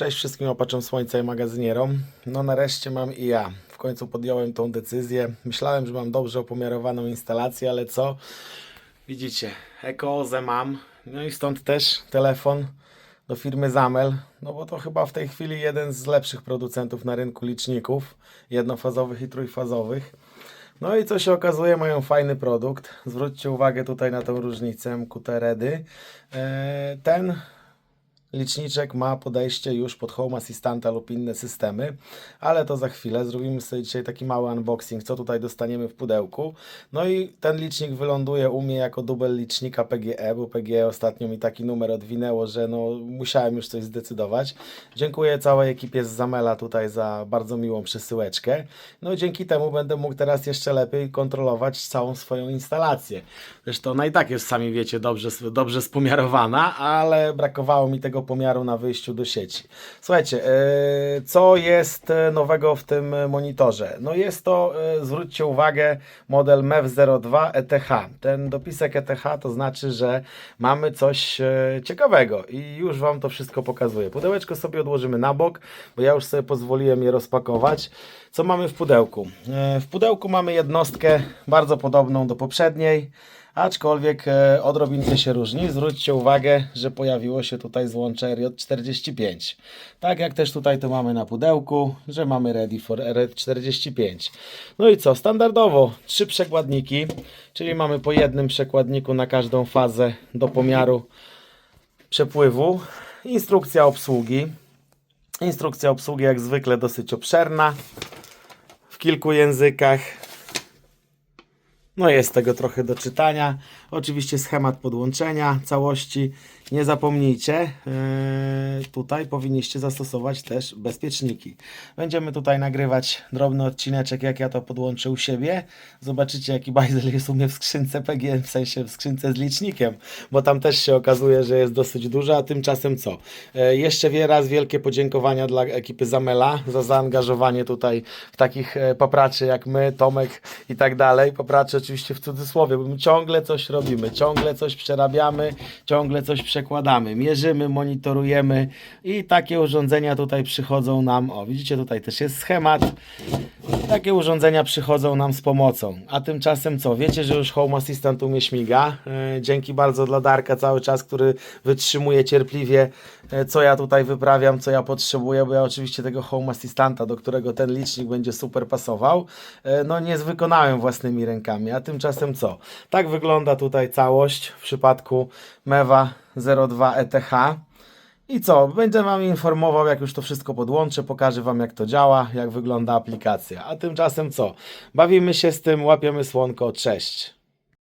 Cześć wszystkim opaczom słońca i magazynierom. No nareszcie mam i ja. W końcu podjąłem tą decyzję. Myślałem, że mam dobrze opomiarowaną instalację, ale co? Widzicie, ekoozę mam. No i stąd też telefon do firmy Zamel. No bo to chyba w tej chwili jeden z lepszych producentów na rynku liczników jednofazowych i trójfazowych. No i co się okazuje, mają fajny produkt. Zwróćcie uwagę tutaj na tą różnicę MQT Redy. Eee, Ten liczniczek ma podejście już pod Home Assistanta lub inne systemy, ale to za chwilę. Zrobimy sobie dzisiaj taki mały unboxing, co tutaj dostaniemy w pudełku. No i ten licznik wyląduje u mnie jako dubel licznika PGE, bo PGE ostatnio mi taki numer odwinęło, że no musiałem już coś zdecydować. Dziękuję całej ekipie z Zamela tutaj za bardzo miłą przesyłeczkę. No i dzięki temu będę mógł teraz jeszcze lepiej kontrolować całą swoją instalację. Zresztą ona i tak jest, sami wiecie, dobrze, dobrze spomiarowana, ale brakowało mi tego pomiaru na wyjściu do sieci. Słuchajcie, e, co jest e, nowego w tym monitorze? No jest to, e, zwróćcie uwagę, model MEF02 ETH. Ten dopisek ETH to znaczy, że mamy coś ciekawego i już Wam to wszystko pokazuję. Pudełeczko sobie odłożymy na bok, bo ja już sobie pozwoliłem je rozpakować. Co mamy w pudełku? W pudełku mamy jednostkę bardzo podobną do poprzedniej, aczkolwiek e, odrobinkę się różni. Zwróćcie uwagę, że pojawiło się tutaj złącze RJ45. Tak jak też tutaj to mamy na pudełku, że mamy Ready for RJ45. No i co? Standardowo trzy przekładniki, czyli mamy po jednym przekładniku na każdą fazę do pomiaru przepływu. Instrukcja obsługi. Instrukcja obsługi jak zwykle dosyć obszerna w kilku językach. No jest tego trochę do czytania. Oczywiście schemat podłączenia całości. Nie zapomnijcie, e, tutaj powinniście zastosować też bezpieczniki. Będziemy tutaj nagrywać drobny odcineczek, jak ja to podłączę u siebie. Zobaczycie, jaki bajzel jest u mnie w skrzynce PGM, w sensie w skrzynce z licznikiem, bo tam też się okazuje, że jest dosyć duża, a tymczasem co? E, jeszcze raz wielkie podziękowania dla ekipy Zamela za zaangażowanie tutaj w takich e, papraczy jak my, Tomek i tak dalej. Papraczy oczywiście w cudzysłowie, bo my ciągle coś robimy, ciągle coś przerabiamy, ciągle coś przekładamy, mierzymy, monitorujemy i takie urządzenia tutaj przychodzą nam, o widzicie tutaj też jest schemat, takie urządzenia przychodzą nam z pomocą. A tymczasem co? Wiecie, że już Home Assistant u mnie śmiga. E, Dzięki bardzo dla Darka cały czas, który wytrzymuje cierpliwie, e, co ja tutaj wyprawiam, co ja potrzebuję, bo ja oczywiście tego Home Assistanta, do którego ten licznik będzie super pasował, e, no nie wykonałem własnymi rękami. A tymczasem co? Tak wygląda tutaj całość w przypadku Mewa 02 ETH. I co? Będę Wam informował, jak już to wszystko podłączę, pokażę Wam, jak to działa, jak wygląda aplikacja. A tymczasem co? Bawimy się z tym, łapiemy słonko, cześć.